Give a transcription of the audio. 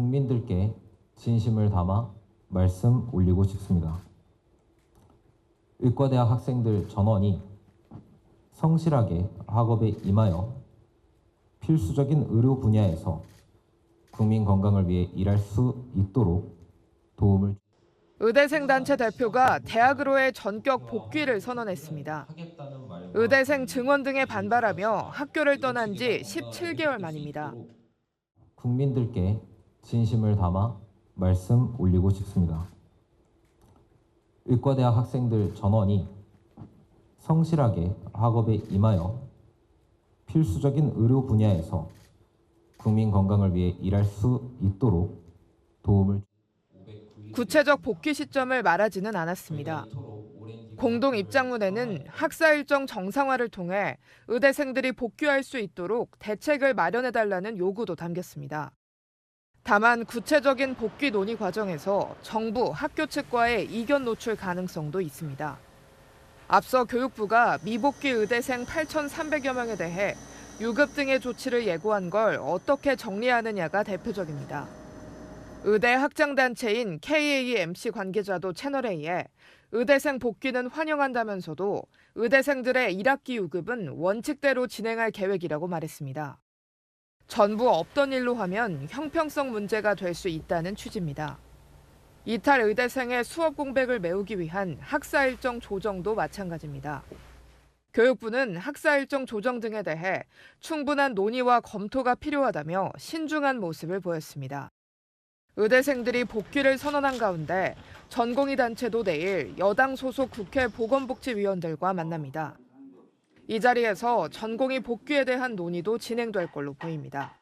국민들께 진심을 담아 말씀 올리고 싶습니다. 의과대학 학생들 전원이 성실하게 학업에 임하여 필수적인 의료 분야에서 국민 건강을 위해 일할 수 있도록 도움을 의대생 단체 대표가 대학으로의 전격 복귀를 선언했습니다. 의대생 증원 등에 반발하며 학교를 떠난 지 17개월 만입니다. 국민들께 진심을 담아 말씀 올리고 싶습니다. 의과대학 학생들 전원이 성실하게 학업에 임하여 필수적인 의료 분야에서 국민 건강을 위해 일할 수 있도록 도움을 구체적 복귀 시점을 말하지는 않았습니다. 공동 입장문에는 학사 일정 정상화를 통해 의대생들이 복귀할 수 있도록 대책을 마련해 달라는 요구도 담겼습니다. 다만 구체적인 복귀 논의 과정에서 정부, 학교 측과의 이견 노출 가능성도 있습니다. 앞서 교육부가 미복귀 의대생 8,300여 명에 대해 유급 등의 조치를 예고한 걸 어떻게 정리하느냐가 대표적입니다. 의대 학장단체인 KAMC 관계자도 채널A에 의대생 복귀는 환영한다면서도 의대생들의 1학기 유급은 원칙대로 진행할 계획이라고 말했습니다. 전부 없던 일로 하면 형평성 문제가 될 수 있다는 취지입니다. 이탈 의대생의 수업 공백을 메우기 위한 학사 일정 조정도 마찬가지입니다. 교육부는 학사 일정 조정 등에 대해 충분한 논의와 검토가 필요하다며 신중한 모습을 보였습니다. 의대생들이 복귀를 선언한 가운데 전공의 단체도 내일 여당 소속 국회 보건복지위원들과 만납니다. 이 자리에서 전공의 복귀에 대한 논의도 진행될 걸로 보입니다.